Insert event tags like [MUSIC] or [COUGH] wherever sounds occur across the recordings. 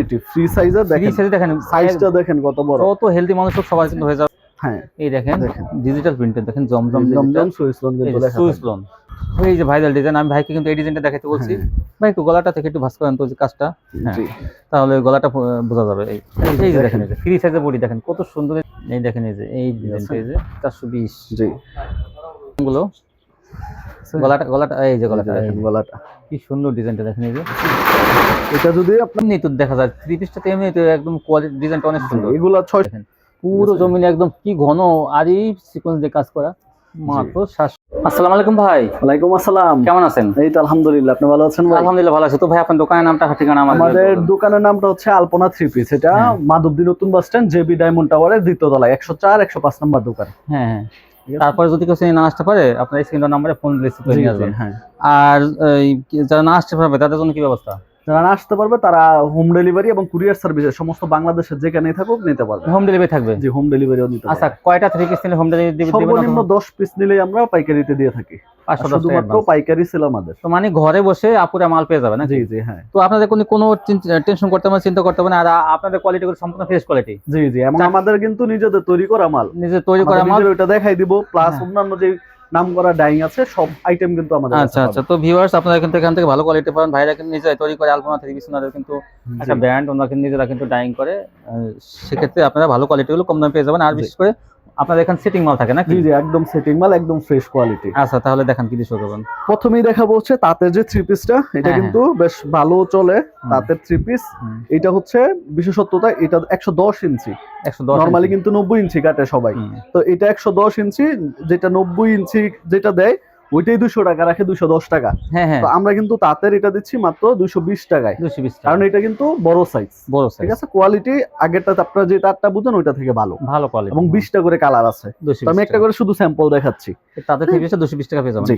Quality free সাইজের free দেখেন। সাইজে দেখেন সাইজটা দেখেন কত বড়। কত হেলদি মানুষ হোক সবার কিন্তু হয়ে যাবে। হ্যাঁ এই দেখেন। ডিজিটাল প্রিন্টের দেখেন জমজম জমজম সুইস লোন কিন্তু লেখা সুইস লোন এই যে ভাইরাল ডিজাইন আমি ভাইকে কিন্তু এই ডিজাইনটা দেখাতে বলছি। হ্যাঁ। ভাই একটু গলাটা থেকে একটু ভাস করেন তো যে কাজটা। হ্যাঁ। জি তাহলে গলাটা বোঝা যাবে। এই এই যে দেখেন। ফ্রি সাইজের বডি দেখেন কত সুন্দর। এই দেখেন এই যে এই ডিজাইনটা এই যে চারশো বিশ। জি। গুলো গলাটা গলাটা এই যে গলাটা গলাটা। কি সুন্দর ডিজাইনটা দেখেন এই যে। এটা যদি আপনার এমনি তো দেখা যায় থ্রি পিসটা এমনি তো একদম কোয়ালিটি ডিজাইনটা অনেক সুন্দর। এগুলা ছয় দেখেন পুরো জমিনে একদম কি ঘন আর এই সিকোয়েন্স দিয়ে কাজ করা। মাত্র আসসালামু আলাইকুম ভাই। ওয়ালাইকুম আসসালাম। কেমন আছেন? এই তো আলহামদুলিল্লাহ আপনি ভালো আছেন আলহামদুলিল্লাহ ভালো আছি। তো ভাই আপনার দোকানের নামটা ঠিকানা আমাদের দোকানের নামটা হচ্ছে আলপনা থ্রি পিস এটা হ্যাঁ। মাধবদী নতুন বাস স্ট্যান্ড জেবি ডায়মন্ড টাওয়ারের দ্বিতীয় তলায় একশো চার একশো পাঁচ নম্বর দোকান। হ্যাঁ হ্যাঁ? তারপরে যদি কেউ চিনে না আসতে পারে আপনার স্ক্রিন নাম্বারে ফোন রিসিভ করে নিয়ে আসবেন। হ্যাঁ। আর যারা না আসতে পারবে তাদের জন্য কি ব্যবস্থা? যারা না আসতে পারবে তারা হোম ডেলিভারি এবং কুরিয়ার সার্ভিসে সমস্ত বাংলাদেশের যেখানেই থাকুক নিতে পারবে। হোম ডেলিভারি থাকবে? জি হোম ডেলিভারিও নিতে আচ্ছা কয়টা থ্রি পিস নিলে হোম ডেলিভারি সর্বনিম্ন দশ পিস নিলেই আমরা পাইকারিতে দিয়ে থাকি। শুধুমাত্র পাইকারি সেল আমাদের। তো মানে ঘরে বসে আপুরা মাল পেয়ে যাবে না জি জি হ্যাঁ। তো আপনাদের কোনো কোনো টেনশন করতে হবে চিন্তা করতে হবে না আর আপনাদের কোয়ালিটি গুলো সম্পূর্ণ ফ্রেশ কোয়ালিটি জি জি এবং আমাদের কিন্তু নিজেদের তৈরি করা মাল। নিজে তৈরি করা মাল। ওইটা দেখাই দিব প্লাস হ্যাঁ। অন্যান্য যে নাম করা ডাইং আছে সব আইটেম কিন্তু আমাদের আচ্ছা আচ্ছা। তো ভিউয়ার্স আপনারা কিন্তু এখান থেকে ভালো কোয়ালিটি পাবেন। ভাইরা কিন্তু নিজে তৈরি করে আলপনা থ্রি পিস ওনাদের কিন্তু। একটা ব্র্যান্ড ওনারা কিন্তু নিজেরা কিন্তু ডাইং করে। সেক্ষেত্রে আপনারা ভালো কোয়ালিটি গুলো কম দামে পেয়ে যাবেন। আর বিশেষ করে আপনাদের এখানে সেটিং মাল থাকে না জি জি একদম সেটিং মাল একদম ফ্রেশ কোয়ালিটি আচ্ছা তাহলে দেখেন কি শুরু করবেন প্রথমেই দেখাবো হচ্ছে তাঁতের যে থ্রি পিসটা এটা হ্যাঁ, কিন্তু বেশ ভালো চলে তাঁতের থ্রি পিস এটা হচ্ছে বিশেষত্বতা এটা একশো দশ ইঞ্চি। নর্মালি কিন্তু নব্বই ইঞ্চি কাটে সবাই। তো এটা একশো দশ ইঞ্চি যেটা নব্বই ইঞ্চি যেটা দেয় ওইটাই দুশো টাকা রাখে দুশো দশ টাকা। হ্যাঁ হ্যাঁ। আমরা কিন্তু তাঁতের এটা দিচ্ছি মাত্র দুশো বিশ টাকায়। দুশো বিশ কারণ এটা কিন্তু বড় সাইজ বড় সাইজ ঠিক আছে? কোয়ালিটি আগেরটা আপনারা যে তারটা বুঝেন ওইটা থেকে ভালো। ভালো কোয়ালিটি এবং বিশটা করে কালার আছে। আমি একটা করে শুধু স্যাম্পল দেখাচ্ছি। থ্রি পিসটা দুশো বিশ টাকা পেয়ে যাবেন।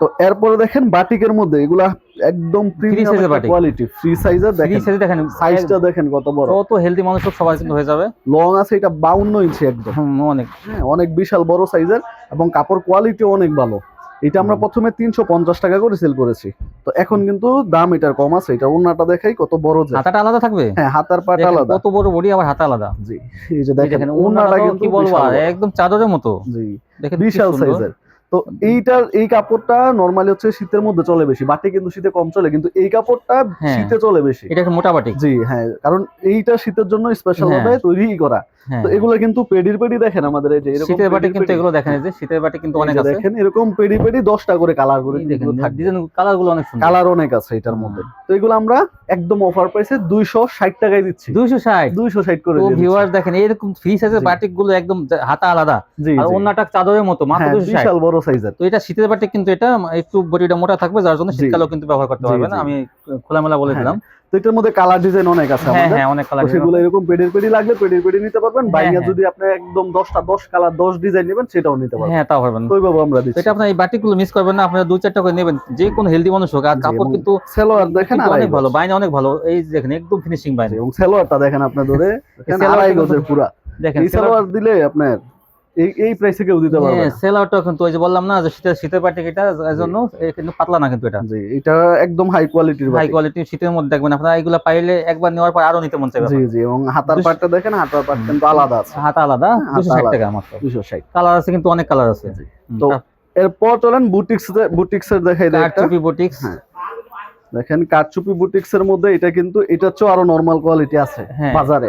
তো এরপরে দেখেন বাটিকের মধ্যে এগুলা একদম প্রিমিয়াম কোয়ালিটি ফ্রি সাইজের দেখেন। সাইজে দেখেন। সাইজটা দেখেন কত বড়। কত হেলদি মানুষ হোক সবার কিন্তু হয়ে যাবে। লং আছে এটা বাউন্ন ইঞ্চি একদম। হুম, অনেক। হ্যাঁ অনেক বিশাল বড় সাইজের এবং কাপড় কোয়ালিটি অনেক ভালো। এটা আমরা প্রথমে তিনশো পঞ্চাশ টাকা করে সেল করেছি। তো এখন কিন্তু দাম এটার কম আছে এটা ওনাটা দেখাই কত বড় যে। হাতাটা আলাদা থাকবে? হ্যাঁ হাতার পাটা আলাদা। কত বড় বডি আবার হাতা আলাদা। জি এই যে দেখেন ওনাটা কিন্তু কি বলব। একদম চাদরের মতো। জি দেখেন বিশাল সাইজের তো এইটার এই কাপড়টা নরমালি হচ্ছে শীতের মধ্যে চলে বেশি বাটি কিন্তু শীতে কম চলে কিন্তু এই কাপড়টা হ্যাঁ। শীতে চলে বেশি। এটা একটা মোটা বাটিক জি হ্যাঁ কারণ এইটা শীতের জন্য স্পেশাল। ভাবে তৈরি করা। তো এগুলো কিন্তু পেডির পেডি দেখেন আমাদের এই যে এরকম শীতের বাটি কিন্তু এগুলো দেখেন এই যে শীতের বাটি কিন্তু অনেক আছে। দেখেন এরকম পেডি পেডি দশটা করে কালার করে দেখেন ডিজাইন কালারগুলো অনেক সুন্দর। কালার অনেক আছে এটার মধ্যে। তো এগুলো আমরা একদম অফার প্রাইসে দুইশো ষাট টাকায় দিচ্ছি। দুইশো ষাট? দুইশো ষাট করে তো দিয়ে দিচ্ছি। ভিউয়ার্স দেখেন এরকম ফ্রি সাইজের। বাটিকগুলো একদম হাতা আলাদা। আর। অন্যটা চাদরের মতো মাত্র হ্যাঁ, দুইশো ষাট। বিশাল বড় সাইজের তো এটা শীতের বাটিক কিন্তু এটা একটু বডিটা মোটা থাকবে যার জন্য। শীতকালেও কিন্তু ব্যবহার করতে পারবেন আমি খোলামেলা বলে হ্যাঁ, দিলাম তো এটার মধ্যে কালার ডিজাইন অনেক আছে হ্যাঁ আমাদের। হ্যাঁ অনেক কালার সেগুলো এরকম পেডির পেডি লাগলে পেডির পেডি নিতে পারবেন। হ্যাঁ, হ্যাঁ। যদি আপনি একদম দশটা দশ কালার দশ ডিজাইন নেবেন সেটাও নিতে পারবেন। হ্যাঁ তাও পারবেন। তো আমরা দিচ্ছি। এটা আপনার এই বাটিকগুলো মিস করবেন না আপনারা দুই চারটা করে নেবেন। যে কোনো হেলদি মানুষ হোক আর কাপড় কিন্তু সেলোয়ার দেখেন অনেক ভালো গজ। অনেক ভালো। এই দেখেন একদম ফিনিশিং বাইনে। এবং সেলোয়ারটা দেখেন আপনার ধরে দেখেন আড়াই গজের পুরা। দেখেন সেলোয়ার দিলে আপনার এই এই প্রাইসে কেউ দিতে পারবে না। সেলারটা কিন্তু ওই যে বললাম না যে শীতের শীতের বাটিক এটা এর জন্য কিন্তু পাতলা না কিন্তু এটা। জি এটা একদম হাই কোয়ালিটির হাই কোয়ালিটি শীতের মধ্যে দেখবেন আপনারা এগুলা পাইলে একবার নেওয়ার পর আরও নিতে মন চাইবে জি জি এবং হাতার পাটটা দেখেন হাতার পাট কিন্তু আলাদা আছে। হাতা আলাদা হ্যাঁ, হাতা দুশো ষাট আলাদা। টাকা মাত্র। দুশো ষাট। কালার আছে কিন্তু অনেক কালার আছে। তো এরপর চলেন বুটিক্স বুটিক্স এর দেখাই দেয় একটা। বুটিক্স হ্যাঁ। দেখেন কারচুপি বুটিক্স এর মধ্যে এটা কিন্তু এটা চেয়ে আরও নরমাল কোয়ালিটি আছে হ্যাঁ, বাজারে।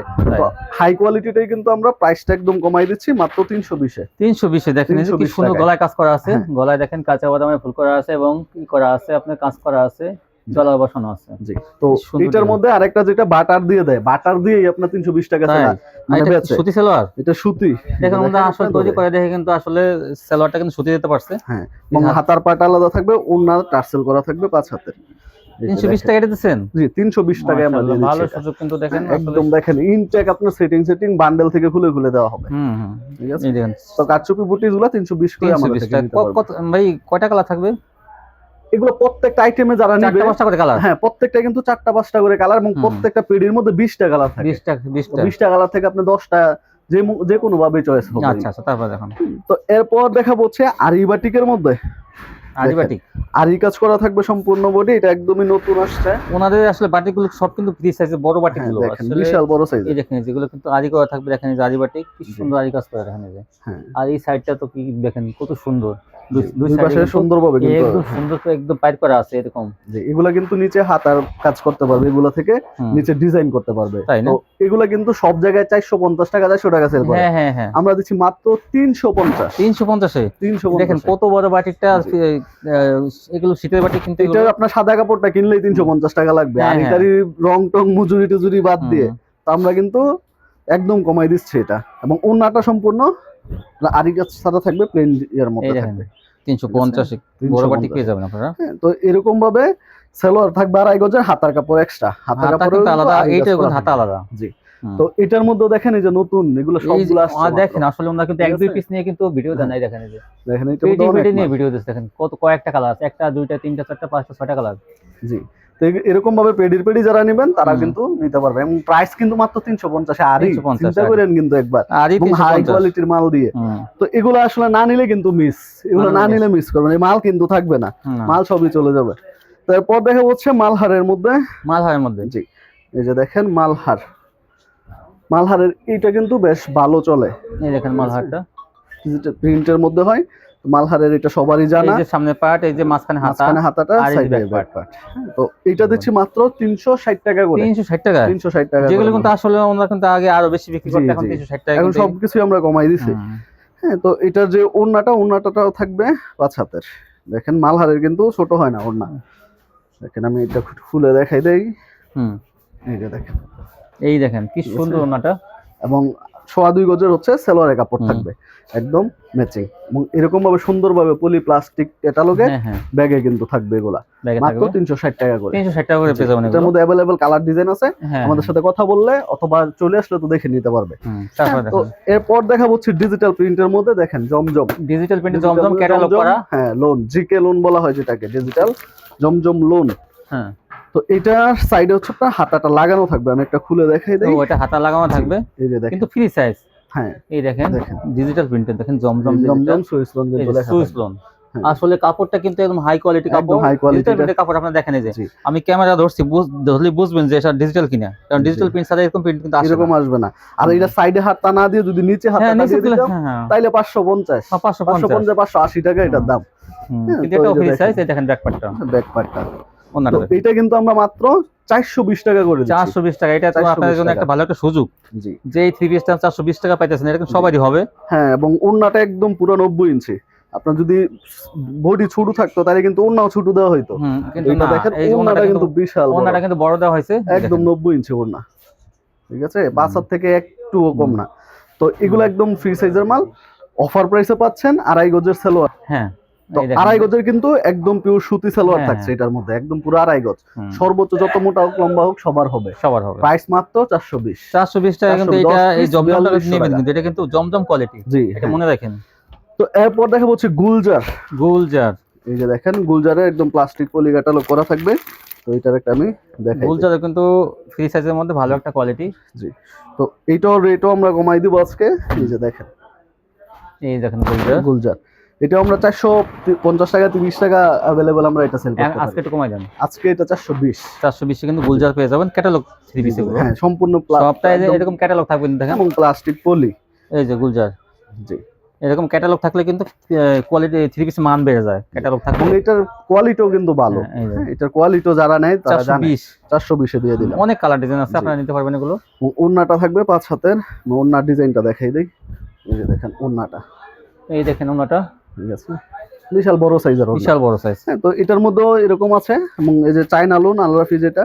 হাই কোয়ালিটিটাই কিন্তু আমরা প্রাইসটা একদম কমাই দিচ্ছি মাত্র তিনশো বিশে। তিনশো বিশে দেখেন কি সুন্দর গলায় কাজ করা আছে। হ্যাঁ। গলায় দেখেন কাঁচা বাদামে ফুল করা আছে এবং কি করা আছে আপনার কাজ করা আছে জলা বসানো আছে। জি। তো এটার মধ্যে আরেকটা যেটা বাটার দিয়ে দেয় বাটার দিয়েই আপনার তিনশো বিশ টাকা তাই? মানে সুতি সালোয়ার এটা সুতি। দেখেন দেখেন আসলে তৈরি করে দেখে কিন্তু আসলে সালোয়ারটা কিন্তু সুতি দিতে পারছে। হ্যাঁ। এবং হাতার পাটা আলাদা থাকবে ওনার টার্সেল করা থাকবে পাঁচ হাতের। এই যে তিনশো বিশ দেখেন। টাকা দিচ্ছেন জি তিনশো বিশ টাকায় আমরা দিয়ে ভালো সুযোগ কিন্তু দেখেন একদম দেখেন ইনটেক আপনার সেটিং সেটিং বান্ডেল থেকে খুলে খুলে দেওয়া হবে। হুম হুম ঠিক আছে? দেখেন। তো কারচুপি বুটিসগুলো তিনশো বিশ করে আমাদের বিশ থেকে টাকা। নিতে ক- পারবেন। কত ভাই কয়টা কালার থাকবে? এগুলো প্রত্যেকটা আইটেমে যারা নিবে পাঁচটা করে কালার হ্যাঁ প্রত্যেকটা কিন্তু চারটা পাঁচটা করে কালার এবং প্রত্যেকটা পেডির মধ্যে বিশটা কালার থাকে। কালার থেকে আপনি দশটা যে যে কোনো ভাবে চয়েস হবে আচ্ছা আচ্ছা তারপর দেখুন। তো এরপর দেখাবো হচ্ছে আরিবাটিকের মধ্যে। দেখেন। বাটিক আর এই কাজ করা থাকবে সম্পূর্ণ বডি এটা একদমই নতুন আসছে। ওনাদের আসলে বাটিগুলো সব কিন্তু ফ্রি সাইজে বড় বাটিক হ্যাঁ, দেখেন বিশাল বড় সাইজ এই দেখেন যেগুলো কিন্তু আরি করা থাকবে দেখেন এই বাটি বাটিক কি সুন্দর আরি কাজ করা দেখেন এই যে। হ্যাঁ। আর এই সাইডটা তো কি দেখেন কত সুন্দর। দুই জি, দুই দুই সাইডে পাশে সুন্দরভাবে কিন্তু একদম সুন্দর করে একদম পাইট করা আছে এরকম। যে এগুলা কিন্তু নিচে হাতার কাজ করতে পারবে এগুলা থেকে নিচে ডিজাইন করতে পারবে। তাই না? তো এগুলা কিন্তু সব জায়গায় চারশো পঞ্চাশ টাকা চারশো টাকা সেল করে। হ্যাঁ হ্যাঁ হ্যাঁ। আমরা দিচ্ছি মাত্র তিনশো পঞ্চাশ। তিনশো পঞ্চাশে দেখেন কত বড় বাটিকটা এগুলো শীতের বাটিক কিন্তু এটা আপনার সাদা কাপড়টা কিনলেই তিনশো পঞ্চাশ টাকা লাগবে। হ্যাঁ, আর হ্যাঁ। এটারই রং টং মজুরি টুজুরি বাদ দিয়ে। তো আমরা কিন্তু একদম কমাই দিচ্ছি এটা। এবং ওন্নাটা সম্পূর্ণ ছাড়া থাকবে প্লেন মধ্যে থাকবে। তিনশো পঞ্চাশে বড় 350 বাটিক পেয়ে যাবেন আপনারা। হ্যাঁ, তো এরকম ভাবে সেলোয়ার থাকবে আড়াই গজের হাতার কাপড় এক্সট্রা হাতার কাপড় আলাদা এইটা হাতা আলাদা। জি। তো এটার মধ্যে দেখেন এই যে নতুন এগুলো সবগুলো আসছে দেখেন আসলে ওনারা কিন্তু এক দুই পিস নিয়ে কিন্তু ভিডিও দেন নাই দেখেন এই যে। দেখেন এটা অনেক পেটি নিয়ে ভিডিও দিচ্ছে দেখেন কত কয়েকটা কালার আছে একটা দুইটা তিনটা চারটা পাঁচটা ছয়টা কালার জি। তো এরকম ভাবে পেডির পেডি যারা নেবেন তারা কিন্তু নিতে পারবে। এবং প্রাইস কিন্তু মাত্র তিনশো পঞ্চাশে আরই চিন্তা করেন কিন্তু একবার। হাই কোয়ালিটির মাল দিয়ে। তো এগুলো আসলে না নিলে কিন্তু মিস এগুলো না নিলে মিস করবেন। এই মাল কিন্তু থাকবে না। মাল সবই চলে যাবে। তারপর দেখা হচ্ছে মালহারের মধ্যে। মালহারের মধ্যে। জি। এই যে দেখেন মালহার। মালহারের এইটা কিন্তু বেশ ভালো চলে। এই দেখেন মালহারটা। প্রিন্টের মধ্যে হয়। মালহারের এটা সবারই জানা। এই যে সামনে পার্ট এই যে মাঝখানে হাতা। মাঝখানে হাতাটা সাইডে ব্যাক পার্ট তো এটা দিচ্ছি মাত্র তিনশো ষাট টাকা করে। তিনশো ষাট টাকা? তিনশো ষাট টাকা যেগুলো কিন্তু আসলে ওনারা কিন্তু আগে আরও বেশি বিক্রি করতে এখন জি। তিনশো ষাট টাকা এখন সবকিছুই আমরা কমাই দিছি। হ্যাঁ তো এটার যে ওড়নাটা ওড়নাটাও থাকবে পাঁচ হাতের। দেখেন মালহারের কিন্তু ছোট হয় না ওড়না। দেখেন আমি এটা খুলে দেখাই দেই। হুম। এই যে দেখেন। এই দেখেন কি সুন্দর ওনাটা এবং সোয়া দুই গজের হচ্ছে সেলোয়ারের কাপড় থাকবে। একদম ম্যাচিং এবং এরকম ভাবে সুন্দর ভাবে পলি প্লাস্টিক ক্যাটালগে হ্যাঁ। হ্যাঁ ব্যাগে কিন্তু থাকবে এগুলা। মাত্র তিনশো ষাট টাকা করে। তিনশো ষাট টাকা করে পেয়ে যাবেন এটার মধ্যে অ্যাভেলেবেল কালার ডিজাইন আছে। হ্যাঁ। আমাদের সাথে কথা বললে অথবা চলে আসলে তো দেখে নিতে পারবে। তো এরপর দেখা হচ্ছে ডিজিটাল প্রিন্টের মধ্যে দেখেন জমজম। ডিজিটাল প্রিন্টে জমজম ক্যাটালগ করা। হ্যাঁ লোন জিকে লোন বলা হয় যেটাকে ডিজিটাল জমজম লোন হ্যাঁ। তো এটার সাইডে হচ্ছে আপনার হাতাটা লাগানো থাকবে আমি একটা খুলে দেখাই দেই। ওটা হাতা লাগানো থাকবে? এই যে দেখেন। কিন্তু ফ্রি সাইজ হ্যাঁ এই দেখেন ডিজিটাল প্রিন্টে দেখেন জমজম জমজম সুইস লোন কিন্তু লেখা সুইস। লোন। আসলে কাপড়টা কিন্তু একদম হাই কোয়ালিটি কাপড়। high quality ডিজিটাল টা। প্রিন্টের কাপড় আপনারা দেখেন এই যে। আমি ক্যামেরা ধরছি ধরলে বুঝবেন যে এটা ডিজিটাল কিনা। কারণ ডিজিটাল প্রিন্ট ছাড়া এরকম প্রিন্ট কিন্তু এরকম আসবে না। আর এটা সাইডে হাতটা না দিয়ে যদি নিচে হাতটা দিয়ে দিতাম হ্যাঁ পঞ্চাশ। পাঁচশো পাঁচশো পঞ্চাশ। পঞ্চাশ পাঁচশো আশি টাকা এটার দাম। হ্যাঁ, কিন্তু তো এটাও ফ্রি সাইজ এই দেখেন ব্যাক পার্টটা এটা কিন্তু আমরা মাত্র চারশো বিশ টাকা করে চারশো বিশ টাকা এটা তো 420 আপনাদের জন্য একটা ভালো একটা সুযোগ। জি। যে এই থ্রি পিসটা চারশো বিশ টাকা পাইতেছেন এটা কিন্তু সবারই হবে। হ্যাঁ এবং ওড়নাটা একদম পুরো নব্বই ইঞ্চি। আপনার যদি বডি ছোট থাকতো তাহলে কিন্তু ওড়নাও ছোট দেওয়া হইতো। কিন্তু দেখেন ওড়নাটা কিন্তু কিন্তু বিশাল। ওনাটা কিন্তু বড় দেওয়া হয়েছে। একদম নব্বই ইঞ্চি ওড়না। ঠিক আছে? হাত থেকে একটুও কম না। তো এগুলো একদম ফ্রি সাইজের মাল। অফার প্রাইসে পাচ্ছেন আড়াই গজের সেলোয়ার হ্যাঁ। তো আড়াই গজের কিন্তু একদম পিওর সুতি সালোয়ার হ্যাঁ, থাকছে হ্যাঁ। এটার মধ্যে একদম পুরো আড়াই গজ। সর্বোচ্চ যত মোটা হোক লম্বা হোক সবার হবে। সবার হবে। প্রাইস মাত্র চারশো বিশ। চারশো বিশ টাকা কিন্তু 410 এটা এই জমজমটা নেবেন কিন্তু এটা কিন্তু জমজম কোয়ালিটি জি এটা হ্যাঁ। মনে রাখেন। তো এরপর দেখা হচ্ছে গুলজার। গুলজার। এই যে দেখেন গুলজারে একদম প্লাস্টিক পলি কাটালো করা থাকবে। তো এটার একটা আমি দেখাই। গুলজার কিন্তু ফ্রি সাইজের মধ্যে ভালো একটা কোয়ালিটি জি। তো এইটার রেটও আমরা কমাই দিব আজকে। এই যে দেখেন। এই দেখেন গুলজার। গুলজার। এটা আমরা চারশো পঞ্চাশ টাকা তিরিশ টাকা অ্যাভেলেবেল আমরা এটা সেল করতে আজকে একটু কমাই দেন। আজকে এটা চারশো বিশ। চারশো বিশে কিন্তু গুলজার পেয়ে যাবেন ক্যাটালগ থ্রি পিস হ্যাঁ সম্পূর্ণ যে এরকম ক্যাটালগ থাকবে দেখেন। এবং প্লাস্টিক পলি এই যে গুলজার। জি। এরকম ক্যাটালগ থাকলে কিন্তু কোয়ালিটি থ্রি পিসের মান বেড়ে যায় ক্যাটালগ থাকলে। এটার কোয়ালিটিও কিন্তু ভালো। হ্যাঁ। হ্যাঁ, এটার কোয়ালিটিও যারা নেয় তারা জানে। বিশ। চারশো বিশে দিয়ে দিলাম। অনেক কালার ডিজাইন আছে। আপনারা নিতে পারবেন এগুলো। এবং ওড়নাটা থাকবে পাঁচ হাতের। আমি ওড়নার ডিজাইনটা দেখাই দিই। এই যে দেখেন ওড়নাটা। এই দেখেন ওনাটা ঠিক আছে? বিশাল বড় সাইজের বিশাল বড় সাইজ হ্যাঁ তো এটার মধ্যেও এরকম আছে এবং এই যে চায়না লোন আলরাফি যেটা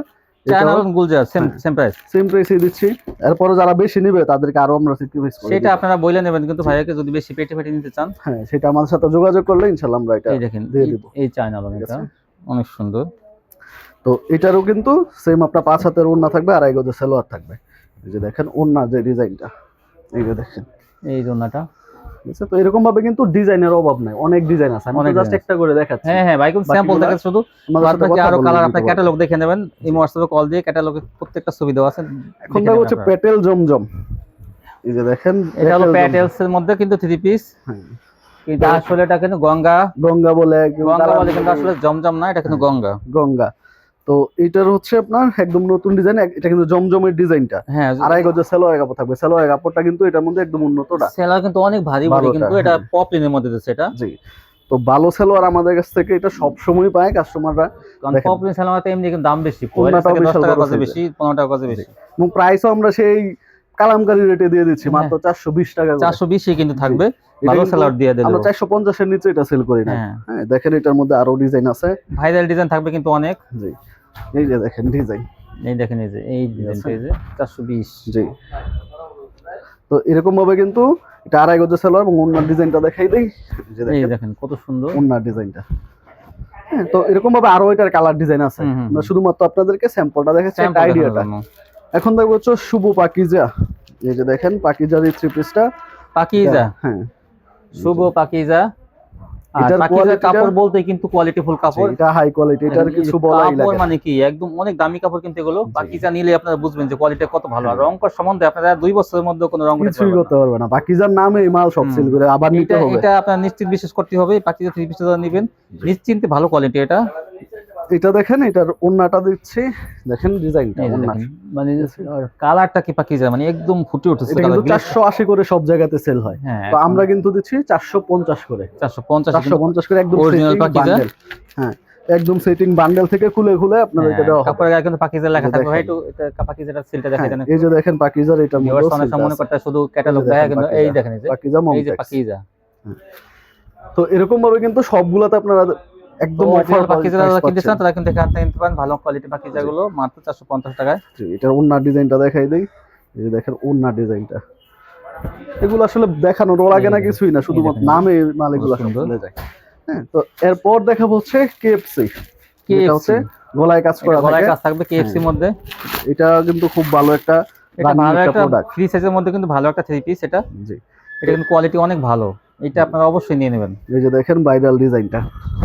সেম। সেম প্রাইস সেম প্রাইসে দিচ্ছি। এরপরে যারা বেশি নেবে তাদেরকে আরও আমরা স্যাক্রিফাইস করে সেটা আপনারা বইলে নেবেন কিন্তু ভাইয়াকে যদি বেশি পেটে পেটে নিতে চান। হ্যাঁ সেটা আমাদের সাথে যোগাযোগ করলে আমরা এটা দেখেন দিয়ে দিব। এই লোন এটা। অনেক সুন্দর। তো এটারও কিন্তু সেম আপনার পাঁচ হাতের ওড়না থাকবে আড়াই গজের সালোয়ার থাকবে। এই যে দেখেন ওড়নার যে ডিজাইনটা এই যে দেখেন। এই জন্যটা ঠিক আছে তো এরকম ভাবে কিন্তু ডিজাইনের অভাব নাই। অনেক ডিজাইন আছে। আমি জাস্ট একটা করে দেখাচ্ছি। হ্যাঁ হ্যাঁ স্যাম্পল শুধু। কথা আরও কালার ক্যাটালগ দেখে নেবেন। এই হোয়াটসঅ্যাপে কল দিয়ে ক্যাটালগে প্রত্যেকটা ছবি দেওয়া আছে। এখন দেখে হচ্ছে। পেটেল জমজম। এই যে দেখেন এটা হলো প্যাটেলস এর মধ্যে কিন্তু থ্রি পিস হ্যাঁ। কিন্তু আসলে এটা কিন্তু গঙ্গা। গঙ্গা বলে গঙ্গা বলে কিন্তু আসলে জমজম না এটা কিন্তু গঙ্গা। গঙ্গা। তো এটার হচ্ছে আপনার একদম নতুন ডিজাইন এটা কিন্তু জমজমের ডিজাইনটা হ্যাঁ আড়াই গজের সেলোয়ার কাপড় থাকবে। সেলোয়ার কাপড়টা কিন্তু এটার মধ্যে একদম উন্নতটা। সেলার কিন্তু অনেক ভারী ভারী কিন্তু এটা হ্যাঁ। পপলিনের মধ্যে দিচ্ছে এটা। জি। তো ভালো সেলোয়ার আমাদের কাছ থেকে এটা সব সময় পায় কাস্টমাররা কারণ। পপলিন সেলামাতে এমনি কিন্তু দাম বেশি। ওড়নাটাও দশ বিশাল টাকা বড় কাছে বেশি পনেরো টাকা কাছে বেশি। এবং প্রাইসও আমরা সেই কালামকারী রেটে দিয়ে দিচ্ছি হ্যাঁ। মাত্র চারশো বিশ টাকা করে। চারশো বিশই কিন্তু থাকবে। ভালো সেলার দিয়ে দিল আমরা চারশো পঞ্চাশের নিচে এটা সেল করি না। হ্যাঁ। হ্যাঁ দেখেন এটার মধ্যে আরও ডিজাইন আছে। ভাইরাল ডিজাইন থাকবে কিন্তু অনেক। জি। এই যে দেখেন ডিজাইন এই দেখেন এই যে এই ডিজাইনটা এই যে জি। তো এরকম ভাবে কিন্তু এটা আড়াই গজের সেলোয়ার এবং অন্য ডিজাইনটা দেখাই দেই। এই দেখেন কত সুন্দর। ওনার ডিজাইনটা হ্যাঁ তো এরকম ভাবে আরও এটার কালার ডিজাইন আছে। আমরা শুধুমাত্র আপনাদেরকে স্যাম্পলটা দেখাচ্ছি একটা আইডিয়াটা এখন দেখব হচ্ছে শুভ পাকিজা। এই যে দেখেন পাকিজার এই থ্রি পিসটা পাকিজা? হ্যাঁ। শুভ পাকিজা। এটার কাপড় বলতে কিন্তু কাপড়। এটা হাই কোয়ালিটি এটার কিছু বলাই লাগে মানে কি? একদম অনেক দামি কাপড় কিন্তু এগুলো। পাকিজা নিলে আপনারা বুঝবেন যে কোয়ালিটি কত ভালো। আর রং করার সম্বন্ধে আপনারা দুই বছরের মধ্যে কোনো রং করতে কিছুই করতে পারবে না। নামে এই মাল সব সেল করে আবার নিতে এটা হবে। এটা আপনার নিশ্চিত বিশ্বাস করতে হবে। থ্রি নেবেন নিশ্চিন্তে ভালো কোয়ালিটি এটা এটা দেখেন এটার ওন্নাটা দিচ্ছি। দেখেন ডিজাইনটা ওন্না মানে কালারটা কি পাকিজা মানে একদম ফুটে উঠেছে এটা কিন্তু চারশো আশি করে সব জায়গাতে সেল হয়। হ্যাঁ তো আমরা কিন্তু দিচ্ছি চারশো পঞ্চাশ করে। চারশো পঞ্চাশ চারশো পঞ্চাশ করে একদম সেটিং পাকিজা? হ্যাঁ একদম সেটিং বান্ডেল থেকে খুলে খুলে আপনাদেরকে দেওয়া হবে। কাপড়ের গায়ে কিন্তু পাকিজা লেখা থাকবে। ভাই। একটু এটা পাকিজাটা সিলটা দেখা হ্যাঁ, দেন এই যে দেখেন পাকিজার ভিউয়ার্স মধ্যে অনেক সময় মনে করতে শুধু ক্যাটালগ দেখা কিন্তু এই দেখেন এই যে। পাকিজা এই যে পাকিজা তো এরকম ভাবে কিন্তু সবগুলাতে আপনারা একদম অফার যারা কিনতে চান তারা কিন্তু এখান থেকে পারেন। ভালো কোয়ালিটি মাত্র চারশো পঞ্চাশ টাকায়। এটার ওন্নার ডিজাইনটা দেখাই দেই। এই যে দেখেন ওন্নার ডিজাইনটা। এগুলো আসলে দেখানোর লাগে না কিছুই না শুধুমাত্র নামে মাল এগুলো চলে যায়। হ্যাঁ তো এরপর দেখা হচ্ছে কেএফসি এটা হচ্ছে গলায় কাজ করা গলায় কাজ থাকবে কেএফসি হ্যাঁ। মধ্যে। এটা কিন্তু খুব ভালো একটা ভালো একটা প্রোডাক্ট ফ্রি সাইজের মধ্যে কিন্তু ভালো একটা থ্রি পিস এটা। জি। এটা কিন্তু কোয়ালিটি অনেক ভালো। এটা আপনারা অবশ্যই নিয়ে নেবেন। এই যে দেখেন ভাইরাল ডিজাইনটা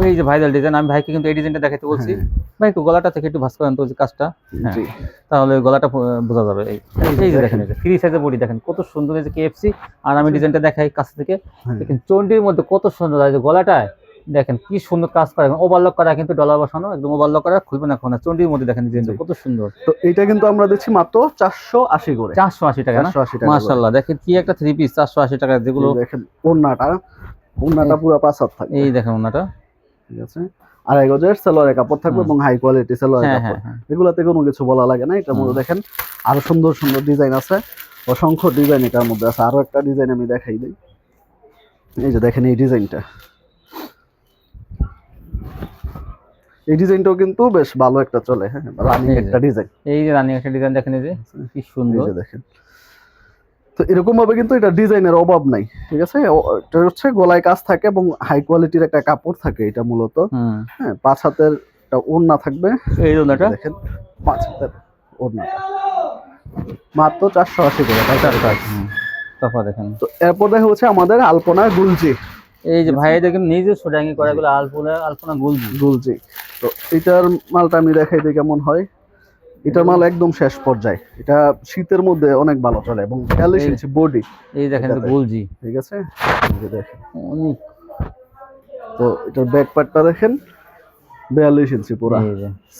এই যে ভাইরাল ডিজাইন আমি ভাইকে কিন্তু এই ডিজাইনটা দেখাতে বলছি। হ্যাঁ। ভাই একটু গলাটা থেকে একটু ভাস করেন তো যে কাজটা। হ্যাঁ। তাহলে গলাটা বোঝা যাবে। এই এই যে দেখেন। ফ্রি সাইজের বডি দেখেন কত সুন্দর এই যে কেএফসি আর আমি ডিজাইনটা দেখাই কাছ থেকে। হ্যাঁ। দেখেন চন্ডির মধ্যে কত সুন্দর এই যে গলাটায় দেখেন কি সুন্দর কাজ করা ওভারলক করা কিন্তু ডলার বসানো একদম ওভারলক করা খুলবে না কোনো চন্ডির মধ্যে দেখেন ডিজাইনটা কত সুন্দর। তো এটা কিন্তু আমরা দিচ্ছি মাত্র চারশো আশি করে। চারশো আশি টাকা চারশো আশি টাকা। মাশাল্লাহ দেখেন কি একটা থ্রি পিস চারশো আশি টাকা যেগুলো দেখেন ওন্নাটা ওন্নাটা পুরো পাঁচ হাত থাকবে। এই দেখেন ওনাটা ঠিক আছে? আড়াই গজের সেলোয়ারের কাপড় থাকবে এবং হাই কোয়ালিটি সেলোয়ারের কাপড়। হ্যাঁ হ্যাঁ। এগুলাতে কোনো কিছু বলা লাগে না এটার মধ্যে দেখেন আরও সুন্দর সুন্দর ডিজাইন আছে। অসংখ্য ডিজাইন এটার মধ্যে আছে। আরও একটা ডিজাইন আমি দেখাই দিই। এই যে দেখেন এই ডিজাইনটা এই ডিজাইনটাও কিন্তু বেশ ভালো একটা চলে হ্যাঁ রানিং একটা ডিজাইন। এই যে রানি একটা ডিজাইন দেখেন এই যে কি সুন্দর। দেখেন। তো এরকম ভাবে কিন্তু এটা ডিজাইনের অভাব নাই ঠিক আছে? এটা হচ্ছে গলায় কাজ থাকে এবং হাই কোয়ালিটির একটা কাপড় থাকে এটা মূলত। হ্যাঁ পাঁচ হাতের একটা ওড়না থাকবে। এই ওনাটা দেখেন পাঁচ হাতের ওড়নাটা মাত্র চারশো আশি করে তাই তো? তারপর দেখেন। তো এরপর দেখা হচ্ছে আমাদের আলপনা গুলজি। এই যে ভাই দেখেন নিজে সোডাঙ্গি করাগুলো আলপনা আলপনা গুলজি গুলজি তো এটার মালটা আমি দেখাই দিই কেমন হয়। এটার মাল একদম শেষ পর্যায়ে। এটা শীতের মধ্যে অনেক ভালো চলে এবং বিয়াল্লিশ ইঞ্চি বডি এই দেখেন। গুলজি ঠিক আছে? দেখেন। অনেক। তো এটার ব্যাক পার্টটা দেখেন। বিয়াল্লিশ ইঞ্চি পুরা।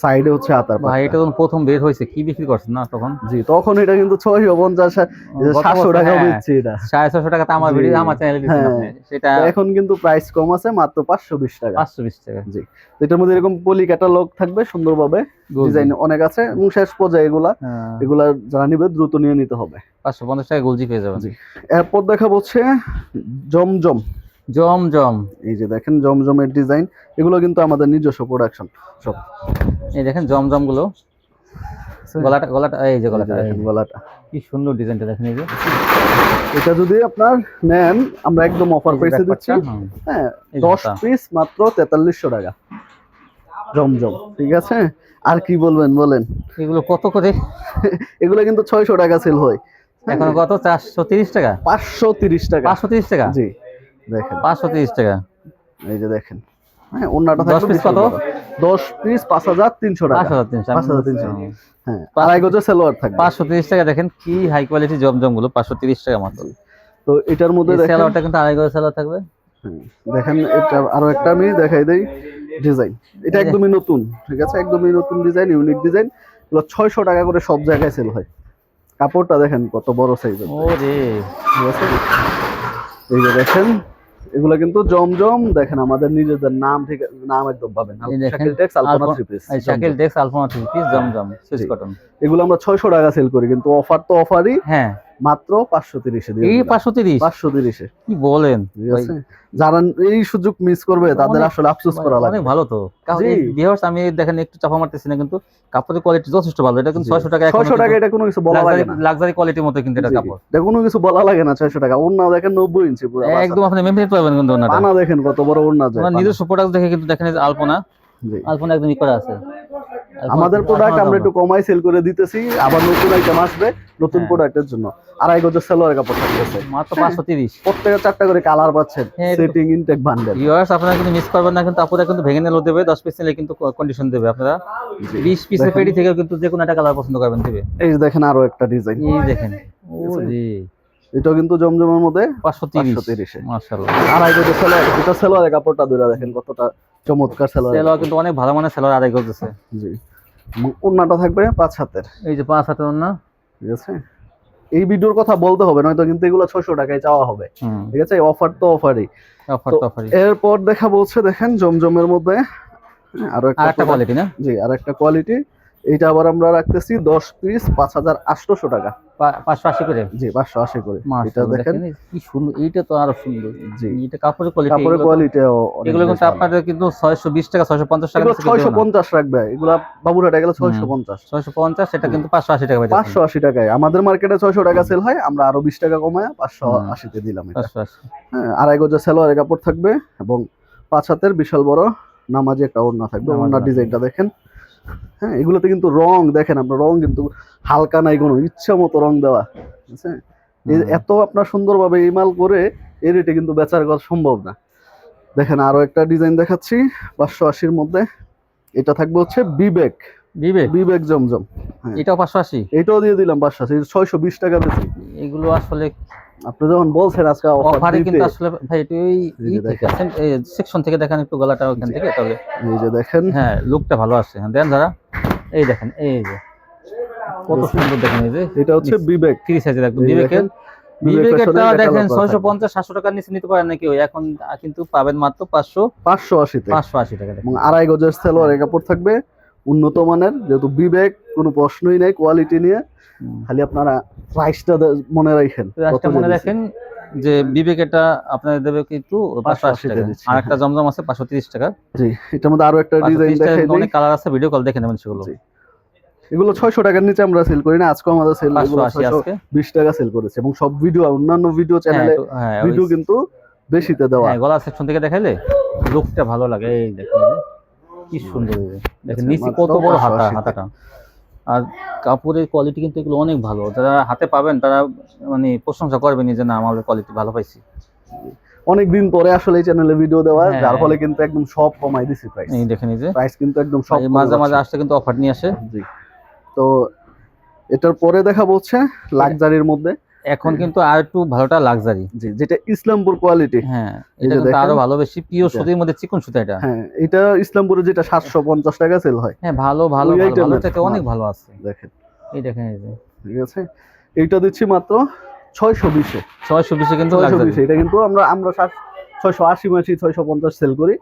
সাইডে হচ্ছে হাতার ভাই এটা যখন প্রথম বের হয়েছে কি বিক্রি করছেন না তখন? জি তখন এটা কিন্তু ছয়শো পঞ্চাশ গত সাতশো বছর, টাকা হ্যাঁ, দিচ্ছে এটা। সাড়ে ছশো টাকা তো আমার। ভিডিও আমার চ্যানেলে হ্যাঁ। আপনি। সেটা এখন কিন্তু প্রাইস কম আছে মাত্র পাঁচশো বিশ টাকা। পাঁচশো বিশ টাকা। জি। তো এটার মধ্যে এরকম পলি ক্যাটালগ থাকবে সুন্দরভাবে। ডিজাইন অনেক আছে এবং শেষ পর্যায়ে এগুলা হ্যাঁ, এগুলা যারা নিবে দ্রুত নিয়ে নিতে হবে। পাঁচশো পঞ্চাশ টাকা গুলজি পেয়ে যাবেন। জি। এরপর দেখা হচ্ছে জমজম। জম জম। এই যে দেখেন জমজমের ডিজাইন এগুলো কিন্তু আমাদের নিজস্ব প্রোডাকশন সব। এই দেখেন জম জমগুলো। গলাটা গলাটা এই যে গলাটা গলাটা। কি সুন্দর ডিজাইনটা দেখেন এই যে। এটা যদি আপনার নেন আমরা একদম অফার প্রাইসে দিচ্ছি। হ্যাঁ এই যে দশ হাতা। পিস মাত্র তেতাল্লিশশো টাকা। জমজম ঠিক আছে? আর কি বলবেন বলেন? এগুলো কত করে? [LAUGHS] এগুলো কিন্তু ছয়শো টাকা সেল হয়। এখন কত চারশো তিরিশ টাকা। পাঁচশো তিরিশ টাকা। পাঁচশো তিরিশ টাকা? জি। দেখেন। পাঁচশো তিরিশ টাকা। এই যে দেখেন। হ্যাঁ অন্যটা দশ piece কত? দশ পিস পাঁচ হাজার তিনশো টাকা। পাঁচ হাজার তিনশো। পাঁচ হাজার তিনশো। হ্যাঁ আড়াই গজের সেলোয়ার থাকবে। পাঁচশো তিরিশ টাকা দেখেন কি হাই কোয়ালিটি জমজমগুলো পাঁচশো তিরিশ টাকা মাত্র। তো এটার মধ্যে স্যালোয়ারটা কিন্তু আড়াই গজ স্যালোয়ার থাকবে। দেখেন এটা আরও একটা আমি দেখাই দেই ডিজাইন। এটা একদমই নতুন ঠিক আছে? একদমই নতুন ডিজাইন ইউনিক ডিজাইন। এগুলো ছয়শো টাকা করে সব জায়গায় সেল হয়। কাপড়টা দেখেন কত বড় সাইজের ও রে ঠিক আছে? এই যে দেখেন এগুলো কিন্তু জমজম দেখেন আমাদের নিজেদের নাম ঠিক নাম একদম পাবেন। Shakil tex Alpana Alpana- three piece Shakil tex Alpana three piece Zamzam Swiss cotton. এগুলো আমরা ছয়শো টাকা সেল করি কিন্তু অফার তো অফারই হ্যাঁ। মাত্র পাঁচশো তিরিশে এই পাঁচশো তিরিশ? পাঁচশো তিরিশে। কি বলেন? যারা এই সুযোগ মিস করবে তাদের আসলে আফসোস করা লাগবে। ভালো তো। ভিউয়ার্স আমি দেখেন একটু চাপা মারতেছি না কিন্তু কাপড়ের কোয়ালিটি যথেষ্ট ভালো। এটা কিন্তু ছয়শো টাকা ছয়শো টাকা এটা কোনো কিছু বলা লাগে না। লাক্সারি কোয়ালিটির মতো কিন্তু এটা কাপড়। এটা কোনো কিছু বলা লাগে না ছয়শো টাকা। ওড়না দেখেন নব্বই ইঞ্চি পুরো একদম আপনি মেমপ্লেট পাবেন কিন্তু ওনাটা পানা দেখেন কত বড় ওড়না যায় পানা। নিজস্ব প্রোডাক্ট দেখে কিন্তু দেখেন আলপনা আলপনা একদম ই করা আছে। আমাদের প্রোডাক্ট আমরা একটু কমাই সেল করে দিতেছি আবার নতুন আইটেম আসবে নতুন হ্যাঁ। প্রোডাক্টের জন্য। আড়াই গজের সেলোয়ার কাপড় থাকতেছে। মাত্র পাঁচশো তিরিশ। প্রত্যেকের চারটা করে কালার পাচ্ছেন হ্যাঁ, সেটিং ইনটেক বান্ডেল ভিউয়ার্স আপনারা কিন্তু মিস করবেন না কিন্তু আপুরা কিন্তু ভেঙে নিলেও দেবে দশ পিস নিলে কিন্তু কন্ডিশন দেবে আপনারা। বিশ পিসের। পেডি থেকে কিন্তু যে কোনো একটা কালার পছন্দ করবেন দেবে। এই দেখেন আরও একটা ডিজাইন এই দেখেন। এটা কিন্তু জমজমের মধ্যে পাঁচশো তিরিশ। মাশাল্লাহ আড়াই গজের সেলোয়ার এটা সেলোয়ারের কাপড়টা ধরে দেখেন কতটা চমৎকার সেলোয়ার সেলোয়ার কিন্তু অনেক ভালো মানের সেলোয়ার আদায় করতেছে। জি। ওন্নাটা থাকবে পাঁচ হাতের। এই যে পাঁচ হাতের না ঠিক আছে? এই ভিডিওর কথা বলতে হবে নয়তো কিন্তু এগুলো ছয়শো টাকায় চাওয়া হবে। ঠিক আছে? অফার তো অফারই। অফার তো অফারই। এরপর দেখা বলছে দেখেন জমজমের মধ্যে হ্যাঁ, আরও একটা কোয়ালিটি না? জি আর একটা কোয়ালিটি এইটা আবার আমরা রাখতেছি দশ পিস পাঁচ হাজার আটশোশো টাকা। পাঁচশো আশি করে? জি পাঁচশো আশি করে। এটা দেখেন দেখেন। কি সুন্দর এইটা তো আরও সুন্দর। জি। এটা কাপড়ের কোয়ালিটি কাপড়ের কোয়ালিটি এগুলো কিন্তু আপনাদের কিন্তু ছয়শো বিশ টাকা ছয়শো পঞ্চাশ টাকা ছয়শো পঞ্চাশ রাখবে এগুলা গেলে ছয়শো পঞ্চাশ। ছয়শো পঞ্চাশ কিন্তু পাঁচশো আশি টাকা পাঁচশো আশি টাকায়। আমাদের মার্কেটে ছয়শো টাকা সেল হয় আমরা আরও বিশ টাকা কমায় পাঁচশো। আশিতে দিলাম এটা। হ্যাঁ আড়াই গজের সেলোয়ারের কাপড় থাকবে এবং পাঁচ হাতের বিশাল বড় নামাজি একটা ওড়না থাকবে। ওড়নার ওড়না। ডিজাইনটা দেখেন। হ্যাঁ এগুলোতে কিন্তু রং দেখেন আপনার রং কিন্তু হালকা নাই কোনো ইচ্ছা মতো রং দেওয়া আছে এত আপনার সুন্দরভাবে ইমাল করে এই রেটে কিন্তু বেচার করা সম্ভব না। দেখেন আরও একটা ডিজাইন দেখাচ্ছি পাঁচশো আশির মধ্যে। এটা থাকবে হচ্ছে বিবেক। বিবেক? বিবেক জমজম এটাও পাঁচশো আশি? এটাও দিয়ে দিলাম পাঁচশো আশি ছয়শো বিশ টাকা বেশি। এগুলো আসলে আপনি যখন বলছেন আজকে অফারে কিন্তু আসলে ভাই একটু ওই এই সেকশন থেকে দেখেন একটু গলাটা ওখান থেকে তবে এই যে দেখেন। হ্যাঁ লুকটা ভালো আসছে। হ্যাঁ দেন যারা এই দেখেন এই যে কত সুন্দর দেখেন এই যে এটা হচ্ছে বিবেক। থ্রি সাইজের একদম বিবেকের। বিবেকেরটা এটা দেখেন colour করা ছয়শো থাকবে। পঞ্চাশ সাতশো টাকার নিচে নিতে পারেন নাকি ওই। এখন কিন্তু পাবেন মাত্র পাঁচশো পাঁচশো আশিতে। পাঁচশো আশি টাকা দেখেন। এবং আড়াই গজের সেলোয়ারের কাপড় থাকবে উন্নত মানের যেহেতু বিবেক কোনো প্রশ্নই নেই কোয়ালিটি নিয়ে। খালি আপনারা প্রাইসটা মনে রাখেন রাজটা মনে রাখেন যে বিবেক এটা আপনাদের দেবে কিন্তু পাঁচশো টাকা। আর একটা জমজম আছে পাঁচশো তিরিশ টাকা। জি এটার মধ্যে আরও একটা ডিজাইন দেখাই দিই। অনেক কালার আছে ভিডিও কল দেখে নেবেন সেগুলো। এগুলো ছয়শো টাকার নিচে আমরা সেল করি না আজকে আমাদের সেল বিশ টাকা সেল করেছে। এবং সব ভিডিও অন্যান্য ভিডিও চ্যানেলে ভিডিও কিন্তু বেশিতে দেওয়া। হ্যাঁ, গলা সেকশন থেকে দেখাইলে লুকটা ভালো লাগে। এই দেখেন কি সুন্দর। দেখেন আচ্ছা, নিচে কত বড় হাতা হাতাটা। আর কাপড়ের কোয়ালিটি কিন্তু এগুলো অনেক ভালো। যারা হাতে পাবেন তারা মানে প্রশংসা করবেন যে না আমাদের কোয়ালিটি ভালো পাইছি। অনেকদিন পরে আসলে এই চ্যানেলে ভিডিও দেওয়া হ্যাঁ। যার ফলে কিন্তু একদম সব কমাই দিছি প্রাইস এই দেখেন এই যে। প্রাইস কিন্তু একদম সব মাঝে মাঝে আসতে কিন্তু অফার নিয়ে আসে। জি। তো এটার পরে দেখা হচ্ছে লাক্সারির মধ্যে। এখন কিন্তু আর একটু ভালোটা লাক্সারি জি যেটা ইসলামপুর কোয়ালিটি হ্যাঁ এটা কিন্তু আরও ভালো বেশি পিওর সুতির মধ্যে চিকন সুতা এটা। হ্যাঁ এটা ইসলামপুরে যেটা সাতশো পঞ্চাশ টাকা সেল হয়। হ্যাঁ ভালো ভালো ভালো থেকে অনেক ভালো আছে। দেখেন। এই দেখেন এই যে। ঠিক আছে? এইটা দিচ্ছি মাত্র ছয়শো বিশে। ছয়শো বিশে কিন্তু লাক্সারি এটা কিন্তু আমরা আমরা ছয়শো আশি মাসি ছয়শো পঞ্চাশ সেল করি।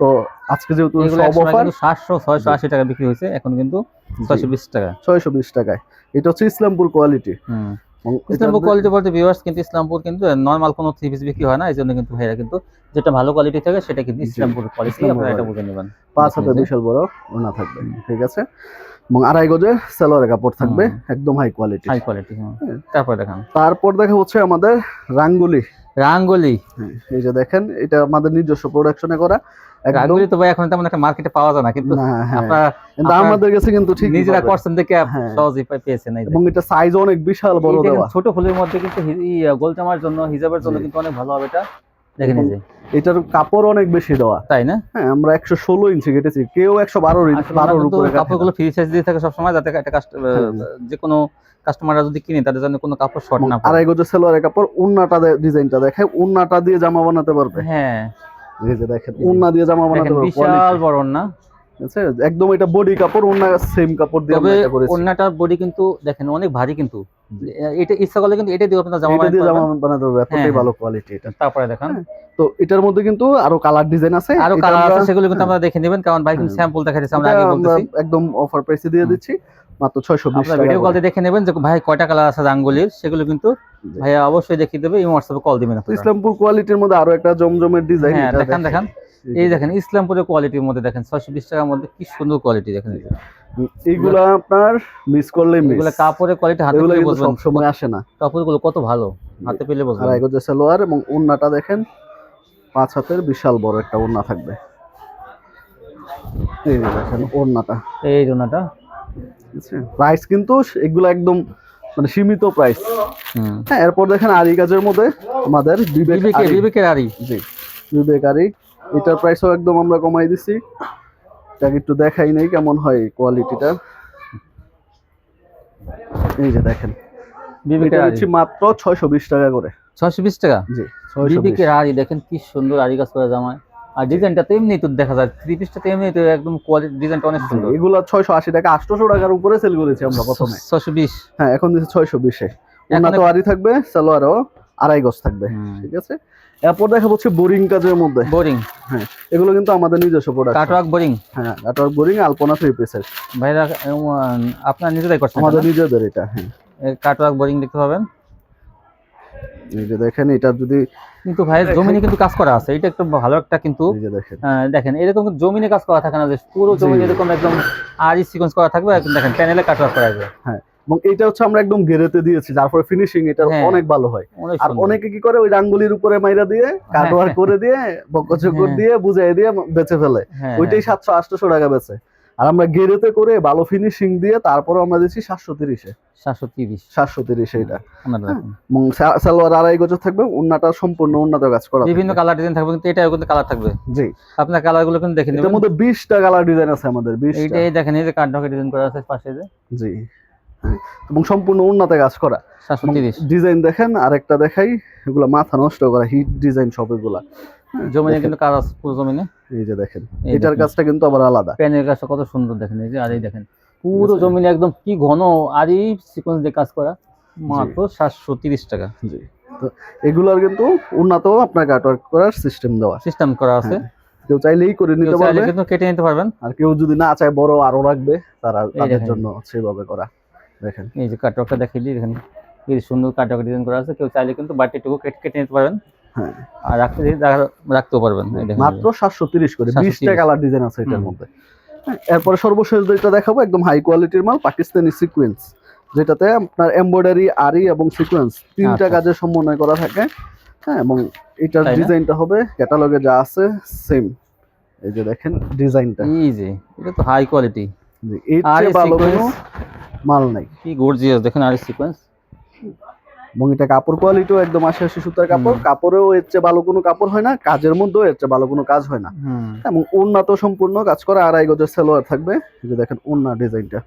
তো আজকে যেহেতু সব অফার কিন্তু সাতশো ছয়শো আশি টাকা বিক্রি হয়েছে এখন কিন্তু ছয়শো বিশ টাকা ছয়শো বিশ টাকায়। এটা হচ্ছে ইসলামপুর কোয়ালিটি হুম। ইসলামপুর কোয়ালিটি বলতে ভিউয়ার্স কিন্তু ইসলামপুর কিন্তু নর্মাল কোনো থ্রি পিস বিক্রি হয় না এই জন্য কিন্তু ভাইরা কিন্তু যেটা ভালো কোয়ালিটি থাকে সেটা কিন্তু ইসলামপুর কোয়ালিটি আপনারা এটা বুঝে নেবেন। পাঁচ হাতে বিশাল বড় ওনা থাকবে ঠিক আছে? এবং আড়াই গজের সেলোয়ারের কাপড় থাকবে একদম হাই কোয়ালিটি হাই কোয়ালিটি তারপর দেখান। তারপর দেখা হচ্ছে আমাদের রাঙ্গুলি রাঙ্গলি। হ্যাঁ, এই যে দেখেন এটা আমাদের নিজস্ব প্রোডাকশনে করা। রাঙ্গলি তো ভাই এখন তেমন একটা মার্কেটে পাওয়া যায় না কিন্তু হ্যাঁ। আপনারা আমাদের কাছে কিন্তু ঠিক নিজেরা করছেন দেখে হ্যাঁ। সহজেই পেয়েছেন এই এবং এটা সাইজ অনেক বিশাল বড় দেওয়া। ছোট ফুলের মধ্যে কিন্তু গোল জামার জন্য হিজাবের জন্য কিন্তু অনেক ভালো হবে এটা। দেখেন এই যে। এটার কাপড় অনেক বেশি দেওয়া। তাই না? হ্যাঁ আমরা একশো ষোলো ইঞ্চি কেটেছি। কেউ একশো বারো বারোর কিন্তু উপরে। কাপড়গুলো ফ্রি সাইজ দিয়ে থাকে সবসময় যাতে একটা কাস্ট। যে কোনো কাস্টমাররা যদি কিনে তাদের জন্য কোনো কাপড় শর্ট না। আড়াই গজের সালোয়ারের কাপড় উন্নাটা ডিজাইনটা দেখে উন্নাটা দিয়ে জামা বানাতে পারবে। হ্যাঁ। এই যে দেখেন উন্না দিয়ে জামা বানাতে পারবে বিশাল বড় না আছে? একদম এটা বডি কাপড় উন্না সেম কাপড় দিয়ে আমরা এটা করেছি। ওন্নাটার বডি কিন্তু দেখেন অনেক ভারী কিন্তু। এটা ইচ্ছা করলে কিন্তু এটা দিয়ে আপনার জামা এটা দিয়ে বানাতে জামা বানাতে পারবে এতটাই হ্যাঁ, ভালো কোয়ালিটি এটা। তারপরে দেখেন। তো এটার মধ্যে কিন্তু আরও কালার ডিজাইন আছে আরও কালার আছে সেগুলো কিন্তু আমরা দেখে নেবেন কারণ ভাই কিন্তু হ্যাঁ। স্যাম্পল দেখা আমরা আগে বলতেছি। একদম অফার প্রাইসে দিয়ে দিচ্ছি। মাত্র 620 আপনারা ভিডিও কলতে দেখে নেবেন যে ভাই কয়টা কালার আছে রাঙ্গুলির সেগুলো কিন্তু। ভাইয়া অবশ্যই দেখিয়ে দেবে এই হোয়াটসঅ্যাপে কল দিবেন ইসলামপুর কোয়ালিটির মধ্যে আরও একটা জমজমের ডিজাইন হ্যাঁ দেখেন দেখেন। এই দেখেন ইসলামপুরের কোয়ালিটির মধ্যে দেখেন ছয়শো বিশ টাকার মধ্যে কি সুন্দর কোয়ালিটি দেখেন। এইগুলা আপনার মিস করলে মিস এগুলো কাপড়ের কোয়ালিটি হাতে পেলে বলবেন। সব সময় আসে না। কাপড়গুলো কত ভালো হাতে পেলে বলবেন। আড়াই গজের সালোয়ার এবং ওন্নাটা দেখেন পাঁচ হাতের বিশাল বড় একটা ওন্না থাকবে। এই দেখেন ওন্নাটা এই জন্যটা প্রাইস কিন্তু এগুলো একদম মানে সীমিত প্রাইস হ্যাঁ এরপর দেখেন আরি কাজের মধ্যে আমাদের। বিবেকের আরি জি বিবেক আরি এটার প্রাইসও একদম আমরা কমাই দিছি। এটাকে একটু দেখাই নেই কেমন হয় কোয়ালিটিটা এই যে দেখেন। বিবেকের আরি মাত্র ছয়শো বিশ টাকা করে। ছয়শো বিশ টাকা? জি বিবেকের আরি দেখেন কি সুন্দর আরি কাজ করা জামায়। আর ডিজাইনটা তো এমনি তো দেখা যায় থ্রি পিসটা তো এমনি তো একদম কোয়ালিটি ডিজাইনটা অনেক সুন্দর। এগুলা ছয়শো আশি টাকা আটশোশো টাকার উপরে সেল করেছি আমরা প্রথমে। বিশ। হ্যাঁ এখন দিচ্ছে ছয়শো বিশে। ওনা তো থাকবে সালোয়ারও আড়াই গজ থাকবে ঠিক আছে? এরপর দেখা হচ্ছে বোরিং কাজের মধ্যে। বোরিং। হ্যাঁ এগুলো কিন্তু আমাদের নিজস্ব প্রোডাক্ট কাটওয়ার্ক বোরিং। হ্যাঁ কাটওয়ার্ক বোরিং আলপনা থ্রি পিসের ভাইরা আপনার নিজেরাই করছেন আমাদের নিজেদের এটা হ্যাঁ। কাটওয়ার্ক বোরিং দেখতে পাবেন। এই যে দেখেন এটা যদি কিন্তু ভাই জমিনে কিন্তু কাজ করা আছে। এটা একটু ভালো একটা কিন্তু দেখেন। এরকম জমিনে কাজ করা থাকে না যে পুরো জি। এরকম একদম আরি সিকোয়েন্স করা থাকবে দেখেন প্যানেলে কাটওয়ার্ক করা যাবে এবং এটা হচ্ছে আমরা একদম গেরেতে দিয়েছি যার ফলে ফিনিশিং এটা হ্যাঁ। অনেক ভালো হয়। অনেক আর অনেকে কি করে ওই রাঙ্গুলির উপরে মাইরা দিয়ে কাটওয়ার্ক করে দিয়ে বকচকর হ্যাঁ। দিয়ে বুঝাই দিয়ে বেচে ফেলে। হ্যাঁ, ওইটাই সাতশো আটশোশো টাকা বেচে। আর আমরা গেরেতে করে ভালো ফিনিশিং দিয়ে তারপরে আমরা দিচ্ছি সাতশো তিরিশে। সাতশো তিরিশ। সাতশো তিরিশে এটা। দেখেন। সা- সালোয়ার আড়াই গজের থাকবে উন্নাটা সম্পূর্ণ উন্নত কাজ করা বিভিন্ন। কালার ডিজাইন থাকবে কিন্তু এটাও কিন্তু কালার থাকবে। জি। আপনার কালারগুলো কিন্তু দেখে এটার মধ্যে বিশটা কালার ডিজাইন আছে আমাদের বিশটা। এইটাই দেখেন এই যে কার্ডকে ডিজাইন করা আছে পাশে যে। জি। হ্যাঁ। এবং সম্পূর্ণ উন্নতে কাজ করা। সাতশো তিরিশ। ডিজাইন দেখেন আরেকটা দেখাই এগুলা মাথা নষ্ট করা হিট ডিজাইন সব এগুলা। হ্যাঁ, জমিনে কিন্তু কাজ আছে পুরো জমিনে। এই যে দেখেন এটার কাজটা কিন্তু আবার আলাদা। প্যানের কাজটা কত সুন্দর দেখেন এই যে আর এই দেখেন পুরো। জমিনে একদম কি ঘন আরই সিকোয়েন্স দিয়ে কাজ করা মাত্র সাতশো তিরিশ টাকা। জি। তো এগুলার কিন্তু উন্নত আপনার কাটওয়ার্ক করার সিস্টেম দেওয়া সিস্টেম করা আছে। কেউ চাইলেই করে নিতে পারবে। কিন্তু কেটে নিতে পারবেন। আর কেউ যদি না চায় বড় আরও রাখবে তারা তাদের জন্য সেভাবে করা। দেখেন। এই যে কাটওয়ার্কটা দেখিয়ে দিই দেখেন কি সুন্দর কাটওয়ার্ক ডিজাইন করা আছে। কেউ চাইলে কিন্তু বাটিটুকু কেটে কেটে নিতে পারবেন। হ্যাঁ। আর রাখতে রাখ- রাখতেও পারবেন মাত্র সাতশো তিরিশ করে বিশটা কালার ডিজাইন আছে এটার মধ্যে। হ্যাঁ, এরপরে সর্বশেষ যেটা দেখাবো একদম হাই কোয়ালিটির মাল পাকিস্তানি সিকোয়েন্স যেটাতে আপনার এমব্রয়ডারি আরি এবং সিকোয়েন্স তিনটা আচ্ছা। কাজের সমন্বয় করা থাকে। হ্যাঁ এবং এটার? ডিজাইনটা হবে ক্যাটালগে যা আছে সেম এই যে দেখেন ডিজাইনটা যে এটা তো হাই কোয়ালিটি এর চেয়ে ভালো কোনো মাল নাই। কি গর্জিয়াস দেখেন আর সিকোয়েন্স এবং এটা কাপড় কোয়ালিটিও একদম আশি আশি সুতার কাপড়। কাপড়েও এর চেয়ে ভালো কোনো কাপড় হয় না কাজের মধ্যেও এর চেয়ে ভালো কোনো কাজ হয় না। এবং উন্নত সম্পূর্ণ কাজ করা আড়াই গজের সেলোয়ার থাকবে। এই যে দেখেন উন্না ডিজাইনটা।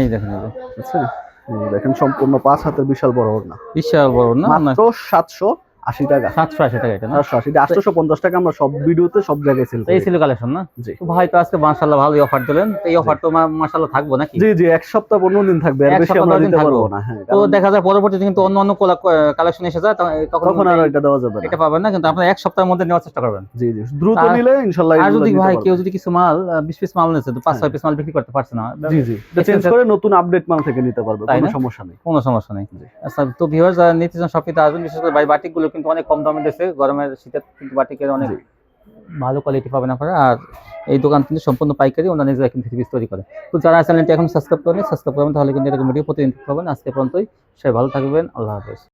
এই দেখেন আচ্ছা দেখেন সম্পূর্ণ পাঁচ হাতের বিশাল বড় ওড়না। বিশাল বড় না মাত্র সাতশো আশি টাকা। সাতশো আশি টাকা এটা সাতশো আশি আটশোশো পঞ্চাশ টাকা আমরা সব ভিডিওতে সব জায়গায় সেল এই ছিল কালেকশন না? জি। ভাই তো আজকে অফার দিলেন। এই অফার তো মাশাআল্লাহ থাকব নাকি? জি জি এক সপ্তাহ পনেরো দিন থাকবে। বেশি আমরা দিতে পারব। না। হ্যাঁ তো দেখা যায় পরবর্তীতে কিন্তু অন্য অন্য কালেকশন এসে যায় তখন আর এটা দেওয়া যাবে এটা পাবেন না কিন্তু আপনারা এক সপ্তাহের মধ্যে নেওয়ার চেষ্টা করবেন। জি জি দ্রুত নিলে আর যদি ভাই কেউ যদি কিছু মাল বিশ পিস মাল নিচ্ছে তো পাঁচ ছয় হ্যাঁ। পিস মাল বিক্রি করতে পারছে না। জি জি। চেঞ্জ করে নতুন আপডেট মাল থেকে নিতে পারবে কোনো? সমস্যা নেই। কোনো সমস্যা নেই। আচ্ছা তো ভিউয়ার্স যারা নিতে চান আসবেন বিশেষ করে ভাই বাটিকগুলো কিন্তু অনেক কম দামে দিয়েছে গরমের শীতের কিন্তু বাটিকের অনেক ভালো কোয়ালিটি পাবেন আপনারা। আর এই দোকান কিন্তু সম্পূর্ণ পাইকারি ওনারা নিজেরা কিন্তু থ্রি তৈরি করে। তো যারা চ্যানেলটি এখন সাবস্ক্রাইব করেন সাবস্ক্রাইব করবেন তাহলে কিন্তু এরকম ভিডিও প্রতিদিন পাবেন। আজকে পর্যন্তই সবাই ভালো থাকবেন আল্লাহ হাফেজ।